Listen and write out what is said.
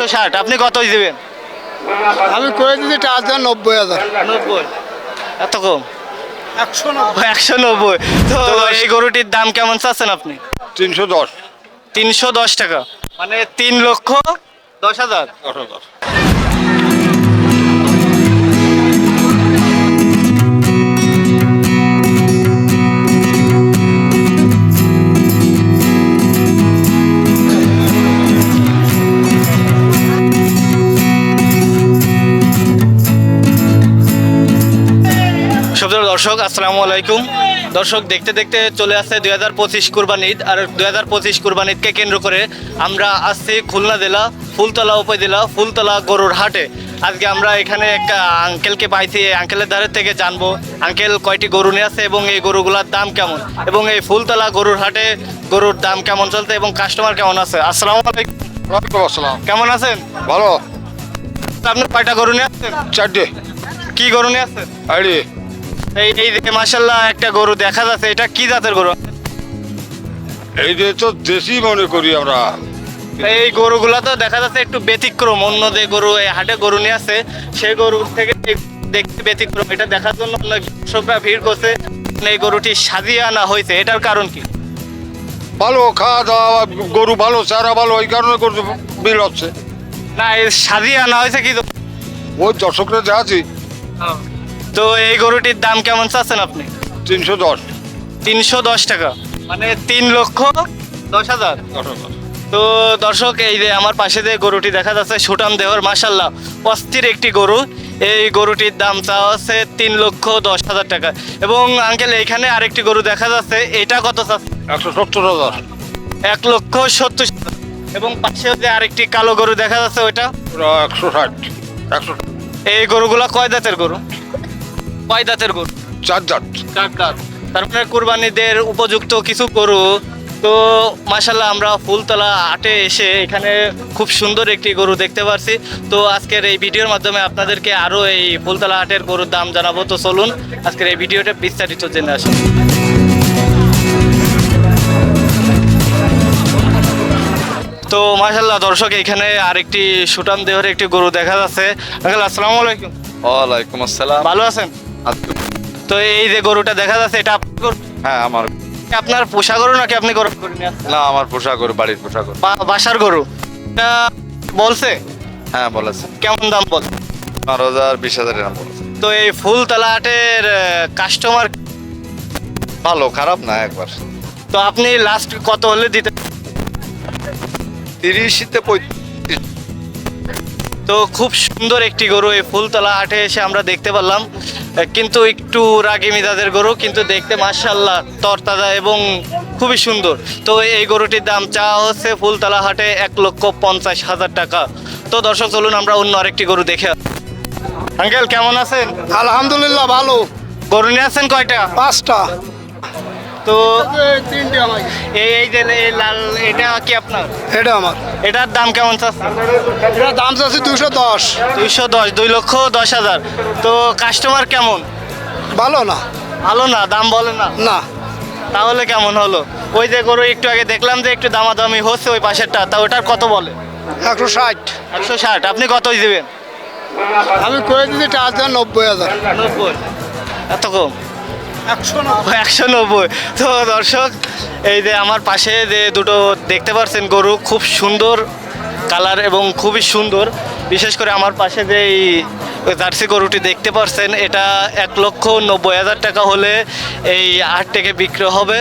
একশো ষাট আপনি কতই দেবেন? আমি করে দিচ্ছি চার হাজার নব্বই হাজার। নব্বই। এত কম? একশো নব্বই। একশো নব্বই। তো এই গরুটির দাম কেমন চাচ্ছেন আপনি? তিনশো দশ। তিনশো দশ টাকা। মানে তিন লক্ষ দশ হাজার। দশ হাজার। দর্শক আসসালামু আলাইকুম। দর্শক দেখতে দেখতে চলে আসছে দুই হাজার পঁচিশ কুরবান ঈদ। আর দুই হাজার পঁচিশ কুরবান ঈদকে কেন্দ্র করে আমরা আসছি খুলনা জেলা ফুলতলা উপজেলা ফুলতলা গরুর হাটে। আজকে আমরা এখানে একটা আঙ্কেলকে পাইছি। এই আঙ্কেলের ধারের থেকে জানব আঙ্কেল কয়টি গরু নিয়ে আছে এবং এই গরুগুলোর দাম কেমন? এবং এই ফুলতলা গরুর হাটে গরুর দাম কেমন চলছে এবং কাস্টমার কেমন আছে? আসসালামু আলাইকুম। ওয়ালাইকুম আসসালাম। কেমন আছেন? ভালো। আপনার কয়টা গরু নিয়ে আসছেন? চারটে। কি গরু নিয়ে আসছেন? এই এই যে মাসাল্লাহ একটা গরু দেখা যাচ্ছে এটা কি জাতের গরু? এই যে তো দেশি মনে করি আমরা। এই গরুগুলা তো দেখা যাচ্ছে একটু ব্যতিক্রম অন্য যে গরু এই হাটে গরু নিয়ে আছে সেই গরু থেকে দেখতে ব্যতিক্রম। এটা দেখার জন্য অনেক দর্শকরা ভিড় করছে এই গরুটি সাজিয়ে আনা হয়েছে এটার কারণ কি? ভালো খাওয়া দাওয়া গরু ভালো চারা ভালো এই কারণে গরু বিল হচ্ছে। না এই সাজিয়ে আনা হয়েছে কি? ওই দর্শকরা যা আছি। তো এই গরুটির দাম কেমন চাচ্ছেন আপনি? তিনশো দশ। তিনশো দশ টাকা। মানে তিন লক্ষ দশ হাজার। তো দর্শক এই যে আমার পাশে যে গরুটি দেখা যাচ্ছে সুটাম দেহর মাসাল্লাহ অস্থির একটি গরু। এই গরুটির দাম চাওয়া হচ্ছে তিন লক্ষ দশ হাজার টাকা। এবং আঙ্কেল এইখানে আরেকটি গরু দেখা যাচ্ছে এটা কত চাচ্ছে একশো সত্তর হাজার। এক লক্ষ সত্তর। এবং পাশেও যে আরেকটি কালো গরু দেখা যাচ্ছে ওইটা? একশো ষাট। একশো এই গরুগুলা কয় দাঁতের গরু? কয় দাঁতের গরু চার জাত চার দাঁত। তারপরে কুরবানিদের উপযুক্ত কিছু গরু। তো মাসাল্লাহ আমরা ফুলতলা হাটে এসে এখানে খুব সুন্দর একটি গরু দেখতে পারছি। তো আজকের এই ভিডিওর মাধ্যমে আপনাদেরকে আরও এই ফুলতলা হাটের গরুর দাম জানাব। তো চলুন আজকের এই ভিডিওটা বিস্তারিত জেনে আসুন তো মাসাল্লাহ দর্শক এখানে আরেকটি সুটান দেহের একটি গরু দেখা যাচ্ছে। আসসালামু আলাইকুম। ওয়ালাইকুম আসসালাম। ভালো আছেন? তো এই যে গরুটা দেখা যাচ্ছে এটা? হ্যাঁ আমার। আপনার পোষা গরু নাকি আপনি গরু? না আমার পোশাক গরু বাড়ির পোশাক গরু। বাসার গরু। বলছে? হ্যাঁ বলেছে। কেমন দাম বল? পনেরো হাজার বিশ হাজার এরকম বলেছে। তো এই ফুলতলা হাটের কাস্টমার ভালো খারাপ না একবার। তো আপনি লাস্ট কত হলে দিতে তিরিশিতে পঁয়ত্রিশ। তো খুব সুন্দর একটি গরু এই ফুলতলা হাটে এসে আমরা দেখতে পারলাম। কিন্তু একটু রাগি মিজাজের গরু কিন্তু দেখতে মার্শাল্লাহ তরতাজা এবং খুবই সুন্দর। তো এই গরুটির দাম চাওয়া হচ্ছে ফুলতলা হাটে এক লক্ষ পঞ্চাশ হাজার টাকা। তো দর্শক চলুন আমরা অন্য আরেকটি গরু দেখে আঙ্কেল কেমন আছেন? আলহামদুলিল্লাহ ভালো। গরু নিয়ে আছেন কয়টা? পাঁচটা। তো এই এই যে এই লাল এটা কি আপনার? এটা আমার। এটার দাম কেমন চাচ্ছে এটা দাম চাচ্ছি দুশো দশ। দুইশো দশ দুই লক্ষ দশ হাজার। তো কাস্টমার কেমন? ভালো না। ভালো না দাম বলে না? না। তাহলে কেমন হলো? ওই যে গরু একটু আগে দেখলাম যে একটু দামাদামি হচ্ছে ওই পাশেরটা তা ওটার কত বলে? একশো ষাট। একশো ষাট আপনি কতই দেবেন? আমি করে দিচ্ছি চার হাজার নব্বই হাজার। নব্বই। এত কম? একশো নব্বই। তো দর্শক, এই যে আমার পাশে যে দুটো দেখতে পাচ্ছেন গরু, খুব সুন্দর কালার এবং খুবই সুন্দর। বিশেষ করে আমার পাশে যে এই জার্সি গরুটি দেখতে পাচ্ছেন এটা এক লক্ষ নব্বই হাজার টাকা হলে এই আট থেকে বিক্রি হবে।